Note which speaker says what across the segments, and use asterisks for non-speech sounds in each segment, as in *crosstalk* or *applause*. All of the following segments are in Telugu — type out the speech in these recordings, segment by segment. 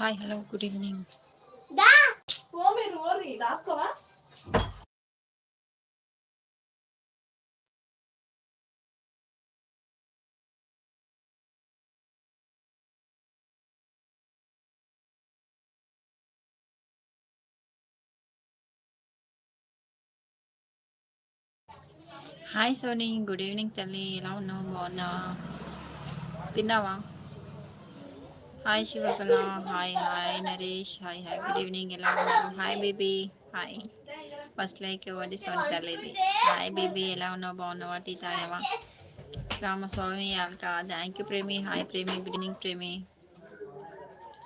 Speaker 1: Hi hello good evening. Hi Soni good evening తల్లి ఎలా ఉన్నావు? బాగున్నావా? తిన్నావా? Hi Sivakala hi hi Naresh hi hi good evening ఎలా ఉన్నారు hi baby hi first like ఇవ్వండి సోనీ తల్లిది హాయ్ బేబీ ఎలా ఉన్నావు బాగున్నావా tea తాగావా Ramaswamy Alka thank you Premi hi Premi good evening Premi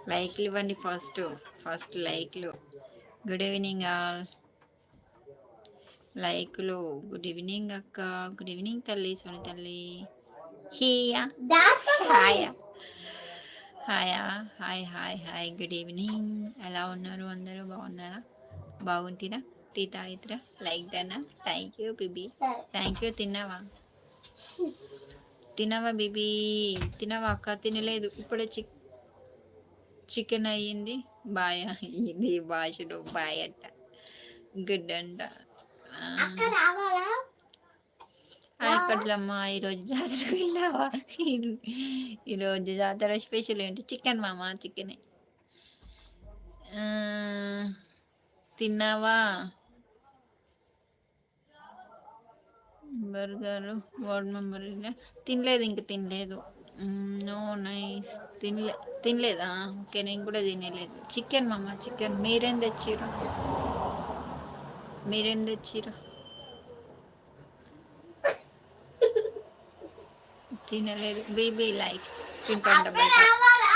Speaker 1: లైక్లు ఇవ్వండి ఫస్ట్ ఫస్ట్ లైక్లు గుడ్ ఈవినింగ్ ఆల్ లైక్లు గుడ్ ఈవినింగ్ అక్క. గుడ్ ఈవినింగ్ తల్లి. సోని తల్లి. హియా hi హాయా hi hi hi good evening ఎలా ఉన్నారు? అందరూ బాగున్నారా? బాగుంటిరా? టీ తాగితరా? లైక్ డన్నా థ్యాంక్ యూ బిబీ థ్యాంక్ యూ తిన్నావా? తినవా బీబీ తినవా అక్క? తినలేదు. ఇప్పుడే చిక్ చికెన్ అయ్యింది. బాయ్ అయ్యింది. భాషలో బాయ్ అట్ట గుడ్ అంట.
Speaker 2: రావాలా
Speaker 1: అక్కడమ్మ ఈరోజు జాతరకు వెళ్ళావా? ఈ- ఈరోజు జాతర స్పెషల్ ఏంటి? చికెన్ మామ చికెనే. తిన్నావా? బర్గర్ వార్డ్ మెంబర్ తినలేదు ఇంక తినలేదు. No nice. తినలే తినలేదా? ఓకే నేను కూడా తినలేదు. చికెన్ మామ చికెన్. మీరేం తెచ్చిర్రు? మీరేం తెచ్చిర్రు? తినలేదు. బీబీ లైక్స్.
Speaker 2: రావాలా?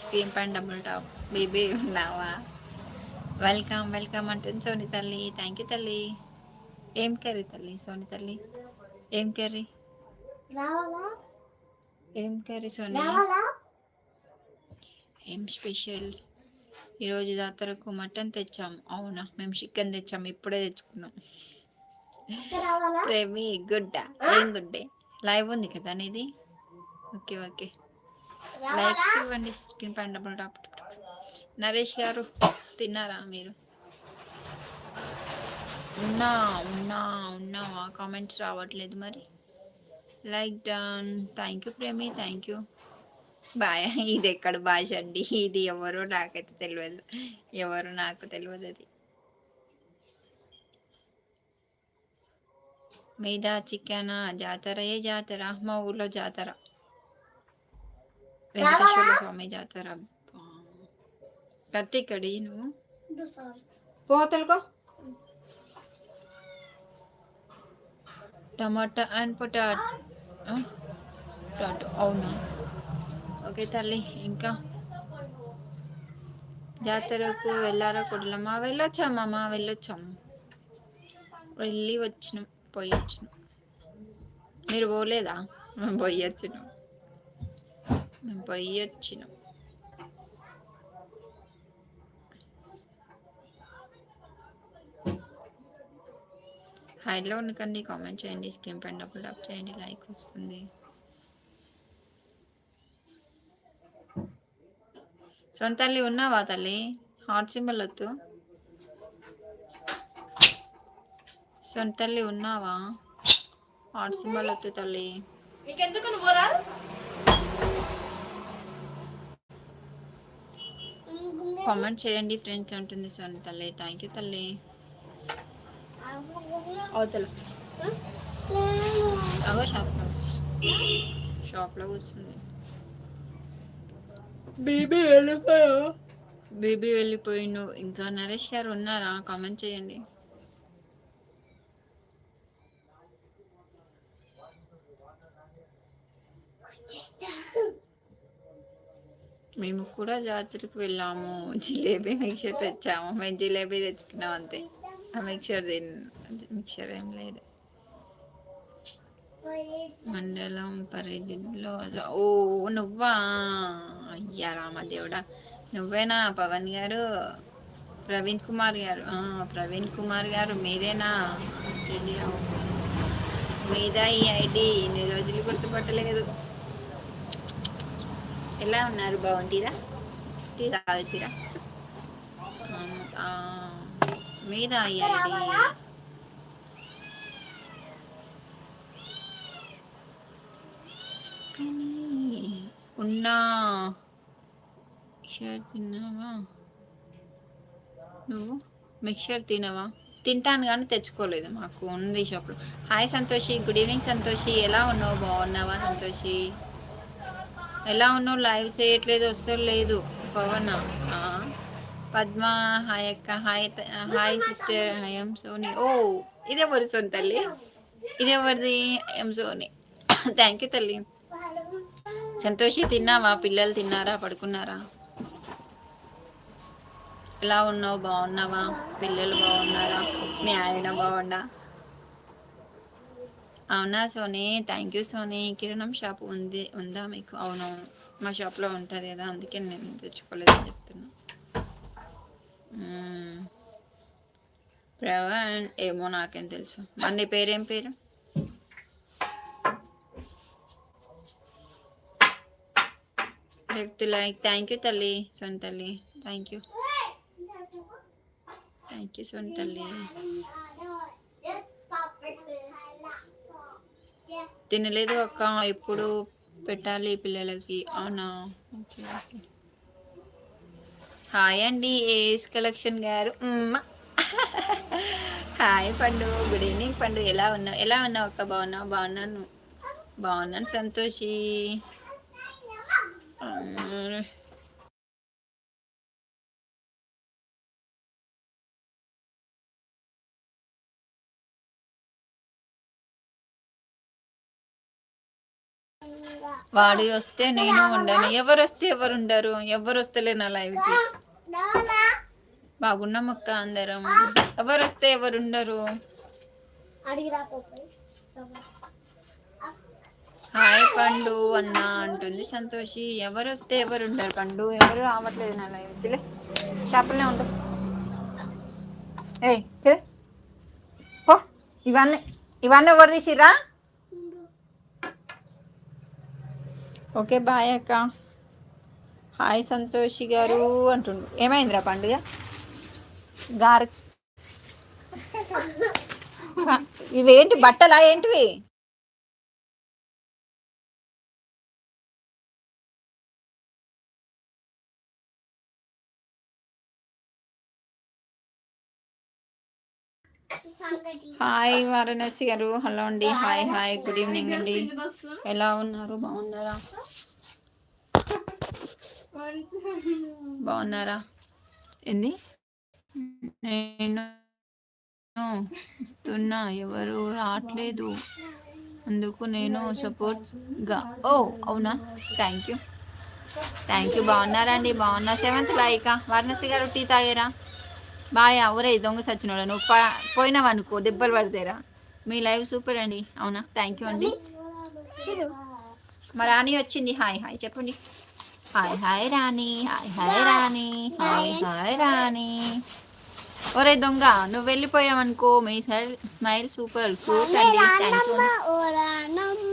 Speaker 1: స్క్రీన్ పైన డబుల్ టాప్. బేబీ ఉన్నావా? వెల్కమ్ వెల్కమ్ అంటుంది సోని తల్లి. థ్యాంక్ యూ తల్లి. ఏం కర్రీ తల్లి సోని తల్లి? ఏం కర్రీ? ఏం కర్రీ సోని? ఏం స్పెషల్? ఈరోజు జాతరకు మటన్ తెచ్చాం. అవునా మేము చికెన్ తెచ్చాం. ఇప్పుడే తెచ్చుకున్నాం.
Speaker 2: అక్క రావాలా
Speaker 1: ప్రేమి గుడ్డ ఏం గుడ్డే? లైవ్ ఉంది కదా అనేది ఓకే ఓకే. లైక్స్ ఇవ్వండి స్క్రీన్ పైన డబుల్ టాప్ నరేష్ గారు తిన్నారా మీరు? ఉన్నా ఉన్నా ఉన్నావా? కామెంట్స్ రావట్లేదు మరి. Like done. థ్యాంక్ యూ ప్రేమి థ్యాంక్ యూ బాయ్. ఇది ఎక్కడ భాష అండి? ఇది ఎవరో నాకైతే తెలియదు ఎవరు నాకు తెలియదు అది. మీద చికెన్ జాతర? ఏ జాతర? మా ఊర్లో జాతర. వెంకటేశ్వర స్వామి జాతర. అబ్బా. కత్తి ఇక్కడి నువ్వు పోతలుకో టమాటా అండ్ పొటాటో. అవునా? ఓకే తల్లి ఇంకా? జాతరకు వెళ్ళారా కుడలమ్మా? వెళ్ళొచ్చామమ్మా వెళ్ళొచ్చాము వెళ్ళి వచ్చిన పోయి మీరు పోలేదా? మేము పోయి వచ్చినాం. మేము పోయి వచ్చినాం. హైలో ఉండకండి కామెంట్ చేయండి స్కీమ్ పైన డబుల్ చేయండి లైక్ వస్తుంది. సొంత తల్లి ఉన్నావా తల్లి? హాట్ సింబల్ వద్దు. సొంత తల్లి ఉన్నావా? హాట్ సింబల్ వద్దు తల్లి.
Speaker 3: నీకెందుకు నువ్వు రా
Speaker 1: కామెంట్ చేయండి ఫ్రెండ్స్ ఉంటుంది సొంత తల్లి. థ్యాంక్ యూ తల్లి. అవతల. అవో షాప్లో. షాప్లో కూర్చుంది. బీబీ వెళ్ళిపోయా బీబీ వెళ్ళిపోయిండు. ఇంకా నరేష్ గారు ఉన్నారా? కామెంట్ చేయండి. మేము కూడా జాతరకు వెళ్ళాము. జిలేబీ మిక్చర్ తెచ్చాము. మేము జిలేబీ తెచ్చుకున్నాం అంతే. ఆ మిక్చర్ తిన్ మిక్చర్ ఏం లేదు. మండలం పరిధిలో ఓ నువ్వా? అయ్యా రామదేవుడా. నువ్వేనా? పవన్ గారు? ప్రవీణ్ కుమార్ గారు. ప్రవీణ్ కుమార్ గారు మీరేనా? ఆస్ట్రేలియా. మీదా ఈ ఐడి? ఇన్ని రోజులు గుర్తుపట్టలేదు. ఎలా ఉన్నారు? బాగుంటీరా? టీ తాగుతీరా మీదా ఈ ఐడి? ఉన్నా. మిక్చర్ తిన్నావా? నువ్వు మిక్చర్ తినవా? తింటాను కానీ తెచ్చుకోలేదు మాకు ఉంది షాప్లో. Hi Santoshi good evening Santoshi. ఎలా ఉన్నావు? బాగున్నావా సంతోషి? ఎలా ఉన్నావు? లైవ్ చేయట్లేదు వస్తలేదు పవన్? పవన పద్మ హాయ్ అక్క హాయ్ హాయ్ సిస్టర్ హాయ్ ఎం సోని ఓ ఇదే ఎవరి సోని తల్లి? ఇదే ఎవరిది ఎం సోని థ్యాంక్ యూ తల్లి. సంతోషి తిన్నావా? పిల్లలు తిన్నారా? పడుకున్నారా? ఎలా ఉన్నావు? బాగున్నావా? పిల్లలు బాగున్నారా? మీ ఆయన బాగుండా? అవునా సోనీ? Thank you Soni. కిరణం షాప్ ఉంది ఉందా మీకు? అవునవును. మా షాప్లో ఉంటుంది కదా అందుకే నేను తెచ్చుకోలేదని చెప్తున్నా. ప్రవణ్ ఏమో నాకేం తెలుసు. మరి నీ పేరేం పేరు? లెఫ్ట్ లైక్ థ్యాంక్ యూ తల్లి సోని తల్లి thank you thank you Soni తల్లి తినలేదు అక్క. ఎప్పుడు పెట్టాలి పిల్లలకి? అవునా? Okay okay. హాయ్ అండి ఏస్ కలెక్షన్ గారు. Hi Pandu. Good evening Pandu. ఎలా ఉన్నావు? ఎలా ఉన్నావు అక్క? బాగున్నావు? బాగున్నాను. బాగున్నాను సంతోషి. మ్మ్. వాడు వస్తే నేను ఉండను. ఎవరు వస్తే ఎవరు ఉండరు. ఎవరు వస్తలే నా లైవ్కి బాగున్నాం అక్క అందరం. ఎవరు వస్తే ఎవరు ఉండరు. హాయ్ పండు అన్న అంటుంది సంతోషి. ఎవరు వస్తే ఎవరు ఉండరు పండు? ఎవరు రావట్లేదు నా లైవ్కి షాపులనే ఉండు. ఏయ్ కిదే. పో ఇవన్నీ ఇవన్నీ ఎవరు తీసిరా ఓకే బాయ్ అక్క. హాయ్ సంతోషి గారు అంటుండు. ఏమైందిరా పండుగ? గారు *laughs* ఇవేంటి బట్టలా ఏంటివి? హాయ్ వారణాసి గారు. హలో అండి. Hi hi. గుడ్ ఈవినింగ్ అండి. ఎలా ఉన్నారు? బాగున్నారా? బాగున్నారా? ఏంది? నేను ఇస్తున్నా ఎవరు రావట్లేదు. అందుకు నేను సపోర్ట్గా ఓ అవునా? థ్యాంక్ యూ థ్యాంక్ యూ బాగున్నారా అండి? బాగున్నా. సెవెంత్ లాయిక వారణాసి గారు టీ తాగారా? బాయ్ అవురే దొంగ సచ్చినోడా? నువ్వు పోయినావు అనుకో దెబ్బలు పడతారా మీ లైవ్ సూపర్ అండి. అవునా? థ్యాంక్ యూ అండి. మా రాణి వచ్చింది. హాయ్ హాయ్ చెప్పండి. Hi hi Rani hi hi Rani hi hi Rani. ఒరే దొంగ నువ్వు వెళ్ళిపోయావనుకో మీ స్మైల్ స్మైల్ సూపర్ క్యూట్ అండి.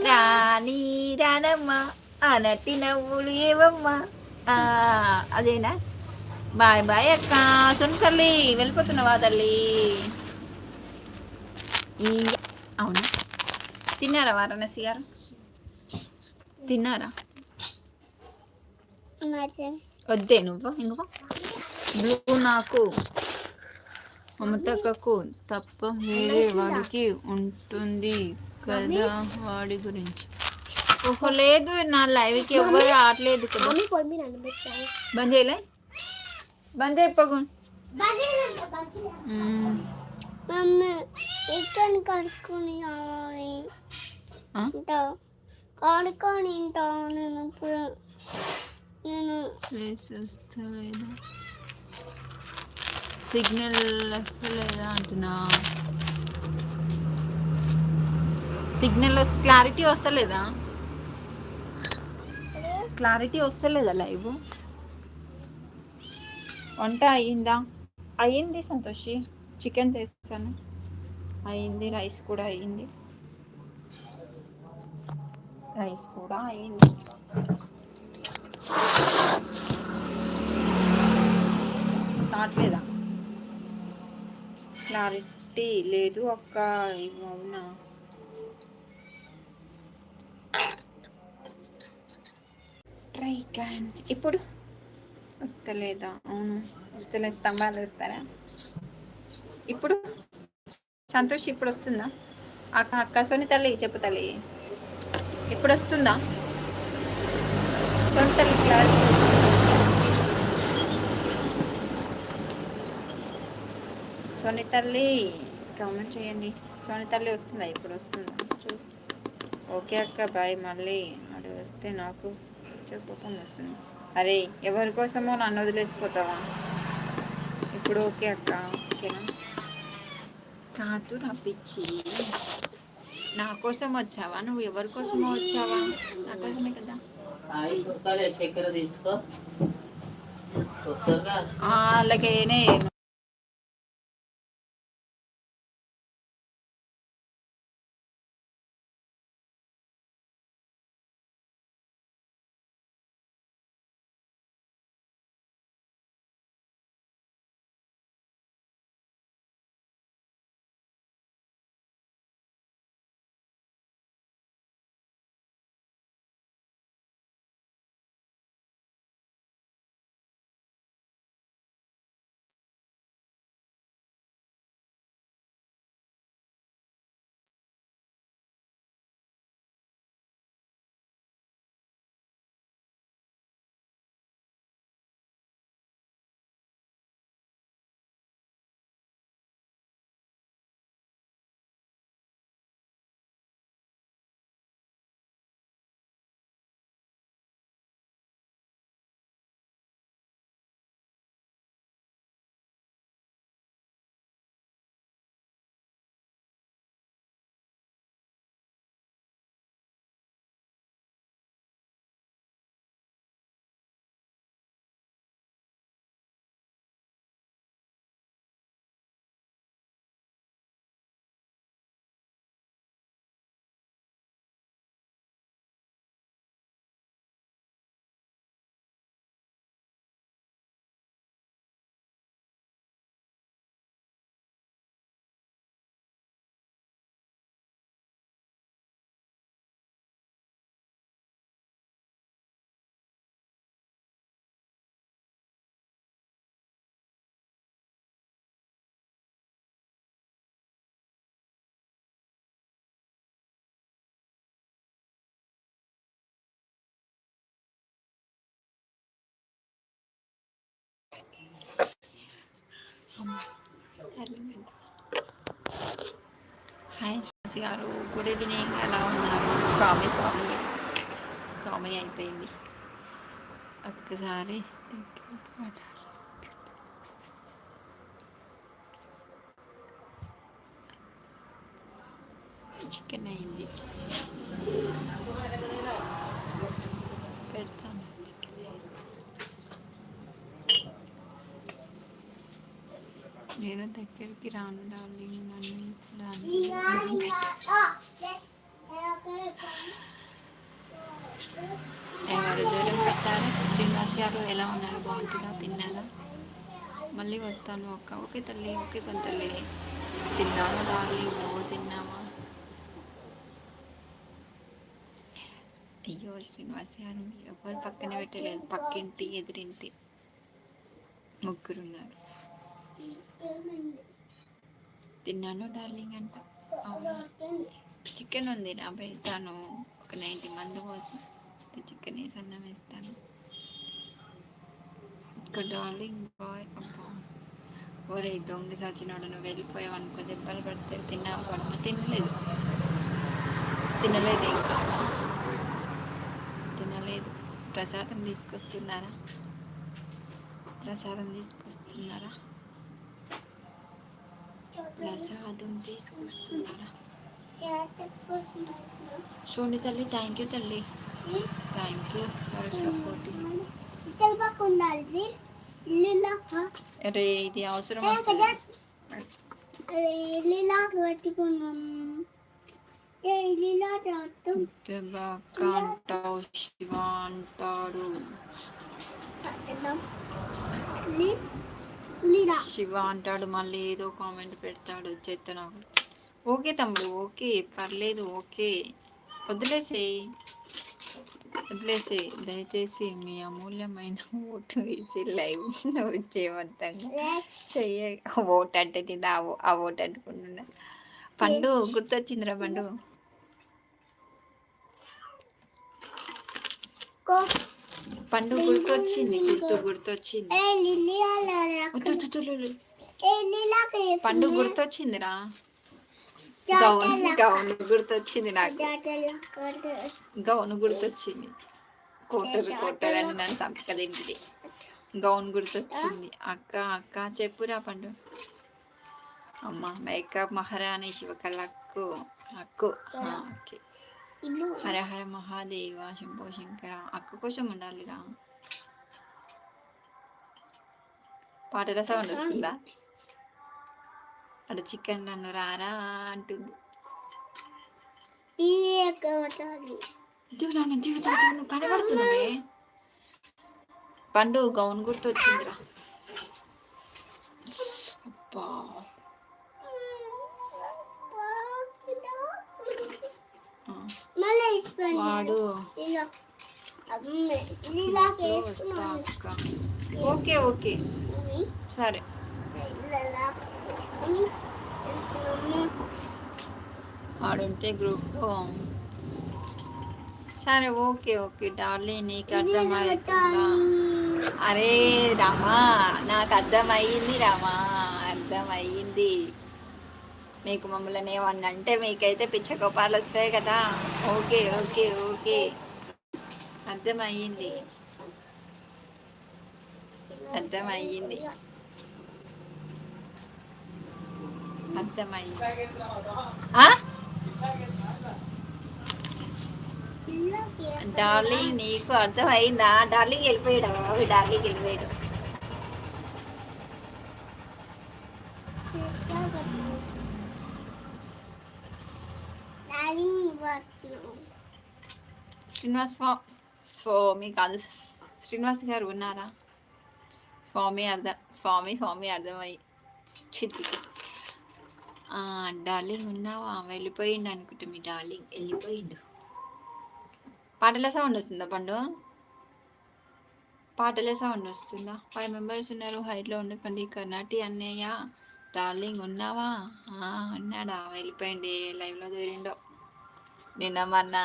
Speaker 1: రాణి రానమ్మ అనటి నవ్వులు ఏవమ్మా? అదేనా? బాయ్ బాయ్ అక్క. సున్కర్లి వెళ్ళిపోతున్నావా తల్లి? అవునా? తిన్నారా వారణాసి గారు? తిన్నారా? వద్దే నువ్వు ఇంకో బ్లూ నాకు మమతకకు తప్ప వేరే వాడికి ఉంటుంది కదా వాడి గురించి. ఓహో లేదు నా లైవ్కి ఎవ్వరు రావట్లేదు కదా.
Speaker 2: మీరు
Speaker 1: బంద్ చేయలే? బంద్
Speaker 2: ఇక్కడ కడుక్కొని నేను ఇప్పుడు నేను
Speaker 1: ప్లేస్ వస్తలేదా? సిగ్నల్ వస్తలేదా అంటున్నా. సిగ్నల్ వస్తే క్లారిటీ వస్తలేదా? క్లారిటీ వస్తలేదా లైవ్? వంట అయ్యిందా? అయ్యింది సంతోషి. చికెన్ తెస్తాను అయింది రైస్ కూడా అయ్యింది. రైస్ కూడా అయింది రావట్లేదా క్లారిటీ లేదు అక్క. అవునా? ట్రై క్యాన్ ఇప్పుడు? వస్తలేదా అవును. వస్తలే స్తంభాలు వేస్తారా? ఇప్పుడు? సంతోష్ ఇప్పుడు వస్తుందా? అక్క అక్క సోని తల్లి చెప్పు తల్లి. ఇప్పుడు వస్తుందా? సోని తల్లి క్లారిటీ సోని తల్లి కామెంట్ చేయండి. సోని తల్లి వస్తుందా? ఇప్పుడు వస్తుందా? చూ ఓకే అక్క బాయ్ మళ్ళీ అది వస్తే నాకు చెప్పకుండా వస్తుంది. అరే ఎవరి కోసమో నన్ను వదిలేసిపోతావా? ఇప్పుడు ఓకే అక్క ఓకేనా? కాదు నా పిచ్చి. నా కోసం వచ్చావా? నువ్వు ఎవరి కోసమో వచ్చావా? నా కోసమే కదా.
Speaker 4: చక్కెర తీసుకో. వస్తారుగా?
Speaker 1: హాయ్ శ్వాసి గారు. Good evening. ఎలా ఉన్నారు? స్వామి స్వామి. స్వామి అయిపోయింది. ఒక్కసారి. చికెన్ అయింది పెడతాను చికెన్ నేను దగ్గరికి రాను డార్లింగ్ నన్ను ఎవరు దూరం పెట్టారు శ్రీనివాస్ గారు ఎలా ఉన్నారు? బాగుంటుందా? తిన్నారా? మళ్ళీ వస్తాను ఒక్క ఓకే తల్లి ఓకే సొంత తల్లి. తిన్నాను డార్లింగ్ నువ్వు తిన్నావా? అయ్యో శ్రీనివాస్ గారు ఎవరు పక్కన పెట్టలేదు. పక్కింటి ఎదురింటి ముగ్గురు ఉన్నారు తిన్నాను డార్లింగ్ అంట అవును? చికెన్ ఉంది నా పెడతాను. ఒక నైంటీ మంది పోసి చికెన్ వేసి అన్నం వేస్తాను. ఒక డార్లింగ్ బాయ్ అబ్బా. ఒరే దొంగ సచ్చినోడు నువ్వు వెళ్ళిపోయావు అనుకో దెబ్బలు పడితే తిన్నావు పడమ తినలేదు. తినలేదు ఇంకా. తినలేదు. ప్రసాదం తీసుకొస్తున్నారా? ప్రసాదం తీసుకొస్తున్నారా? ప్రసాదం తీసుకొస్తున్నారా సోని తల్లి థ్యాంక్ యూ తల్లి థ్యాంక్ యూ ఫర్ సపోర్టింగ్
Speaker 2: తెలియకుండా ఇల్లులాగా
Speaker 1: అరే ఇది అవసరం
Speaker 2: ఏ
Speaker 1: వస్తుంది.
Speaker 2: కదా ఇల్లులాగా పెట్టుకున్నాం ఏ ఇల్లులాగా అర్థం
Speaker 1: దెబ్బ అక్క అంటావు శివ అంటాడు
Speaker 2: పట్టడం ఇల్లులా
Speaker 1: శివ అంటాడు మళ్ళీ ఏదో కామెంట్ పెడతాడు చెత్త నాకు ఓకే తమ్ముడు ఓకే పర్లేదు ఓకే. వదిలేసేయి. వదిలేసేయి. దయచేసి మీ అమూల్యమైన ఓటు వేసి లైవ్ చేయవద్దంగా చెయ్య ఓటు అంటే నేను ఆ ఓ- ఆ ఓటు అంటుకుంటున్నా పండు గుర్తొచ్చిందిరా పండు? పండు గుర్తొచ్చింది గుర్తు గుర్తొచ్చింది. పండు గుర్తొచ్చిందిరా. గౌన్ గౌన్ గుర్తొచ్చింది నాకు. గౌన్ గుర్తొచ్చింది. కోటర్ కోటర్ అని నన్ను సంపకదేంటిది గౌన్ గుర్తొచ్చింది. అక్క అక్క చెప్పురా పండు. అమ్మ మేకప్ మహారాణి శివకళక్కు అక్కు. ఆ, ఓకే. హర హర మహాదేవ శంభో శంకర. అక్క కోసం ఉండాలిరా పాటల సౌండ్ వస్తుందా? అక్కడ చికెన్ నన్ను రారా అంటుంది. దిగుతాను కనబడుతున్నావే. పండు గౌన్ గుర్తు వచ్చిందిరా అబ్బా. వాడు. Okay okay. సరే. వాడుంటే గ్రూప్లో. సరే ఓకే ఓకే. డార్లీ నీకు అర్థమవుతుందా అరే రామా నాకు అర్థమయ్యింది రామా. అర్థమయ్యింది మీకు మమ్మల్ని ఏమన్నా అంటే మీకైతే పిచ్చ కోపాలు వస్తాయి కదా. Okay okay okay. అర్థమయ్యింది. అర్థమయ్యింది. అర్థమయ్యింది. డార్లింగ్ నీకు అర్థమైందా డార్లింగ్ వెళ్ళిపోయాడు డార్లింగ్ వెళ్ళిపోయాడు. శ్రీనివాస్ స్వామి కాదు శ్రీనివాస్ గారు ఉన్నారా? స్వామి అర్థం స్వామి స్వామి అర్థమయ్యి చిచ్చి చిచ్చి డార్లింగ్ ఉన్నావా? వెళ్ళిపోయిండు అనుకుంటా మీ డార్లింగ్. వెళ్ళిపోయిండు. పాటల సౌండ్ వస్తుందా పండు? పాటల సౌండ్ వస్తుందా? ఫైవ్ మెంబర్స్ ఉన్నారు హైట్లో ఉండకండి. కర్ణాటి అన్నయ్య డార్లింగ్ ఉన్నావా? ఉన్నాడా. వెళ్ళిపోయింది లైవ్లో దూరిండో. నిన్న మొన్న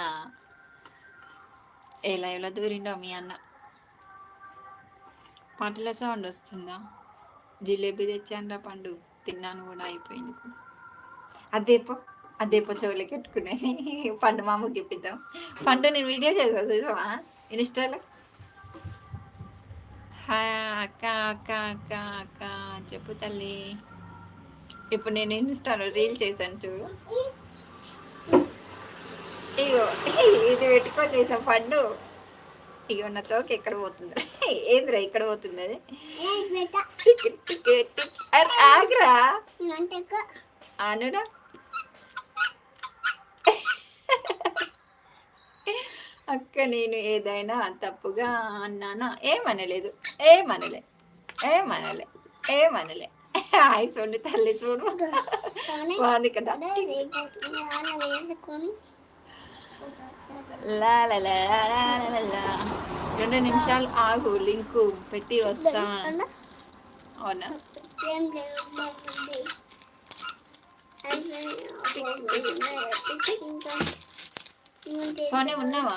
Speaker 1: ఏ లైవ్లో దూరిండో మీ అన్న. పాటల సౌండ్ వస్తుందా? జిలేబీ తెచ్చానరా పండు తిన్నాను కూడా అయిపోయింది కూడా. అదేపో అదేపో చెవులకి పెట్టుకునేది. పండు మామకి ఇప్పిద్దాం పండు నేను వీడియో చేసా చూసావా? ఇన్స్టాలో హాయ్ అక్క అక్క అక్క అక్క చెప్పు తల్లి. ఇప్పుడు నేను ఇన్స్టాలో రీల్ చేశాను చూడు. ఇగో ఇది పెట్టుకొని చేసాం పండు ఇగో నా తోక ఎక్కడ పోతుంది ఏంద్రా ఇక్కడ పోతుంది అది ఆగ్రా అనుడా అక్క నేను ఏదైనా తప్పుగా అన్నానా ఏమనలేదు ఏమనలే ఏమనలే ఏమనలే ఐస్ వండి తల్లి చూడు బాగుంది కదా రెండు నిమిషాలు ఆగు లింకు పెట్టి వస్తా అవునా
Speaker 2: ఏం లేదు బాగుంది
Speaker 1: సోనీ ఉన్నావా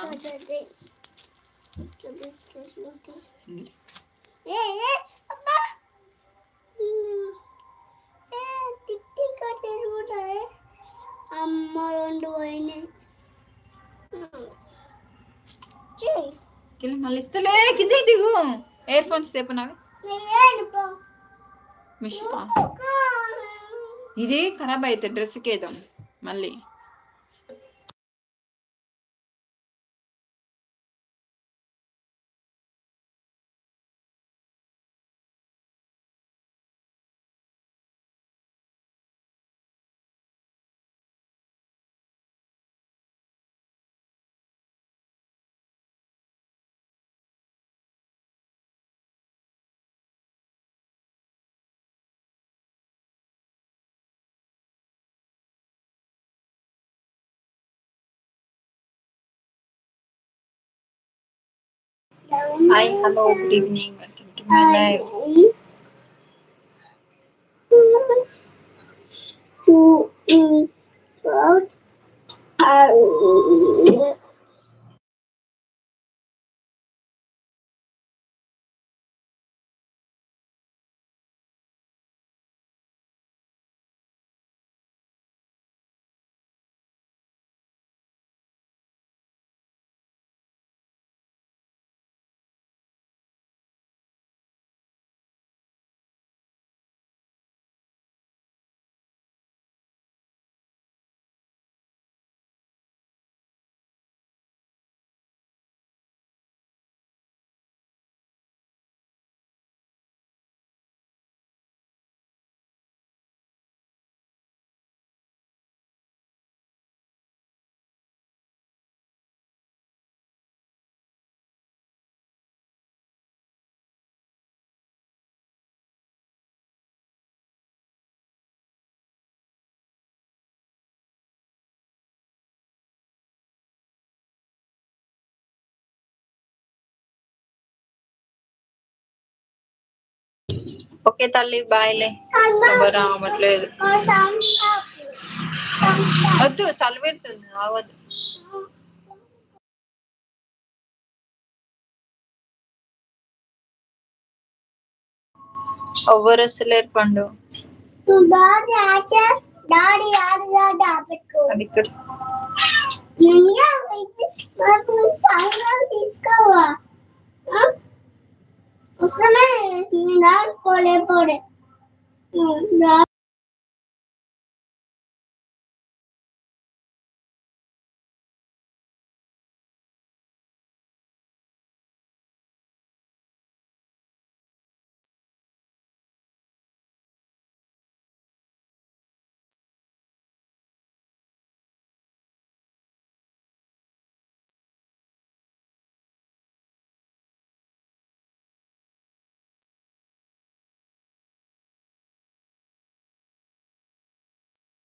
Speaker 2: ఏ ఏ అబ్బా ఏ టిక్కి కట్టేసుకుంటారే అమ్మ రెండు పోయినాయి చెయ్యి
Speaker 1: కింద మళ్ళీ ఇస్తలే కింద దిగు ఇయర్ ఫోన్స్ తెప్పనావి. మిషన్ ఇది ఖరాబ్ అయితే డ్రెస్కి వేద్దాం మళ్ళీ. Hi, hello, good evening, welcome to my life. To eat out. Uh, okay తల్లి బాయ్లే ఎవరు రావట్లేదు వద్దు చలిపెడుతుంది ఆగొద్దు. ఎవ్వరు వస్తలేరు పండు.
Speaker 2: డాడీ
Speaker 1: అది ఇక్కడ.
Speaker 2: మమ్మీ అయితే నాకు సాయంత్రం తీసుకోవా వస్తున్నాయి నాకు కోలే పోడే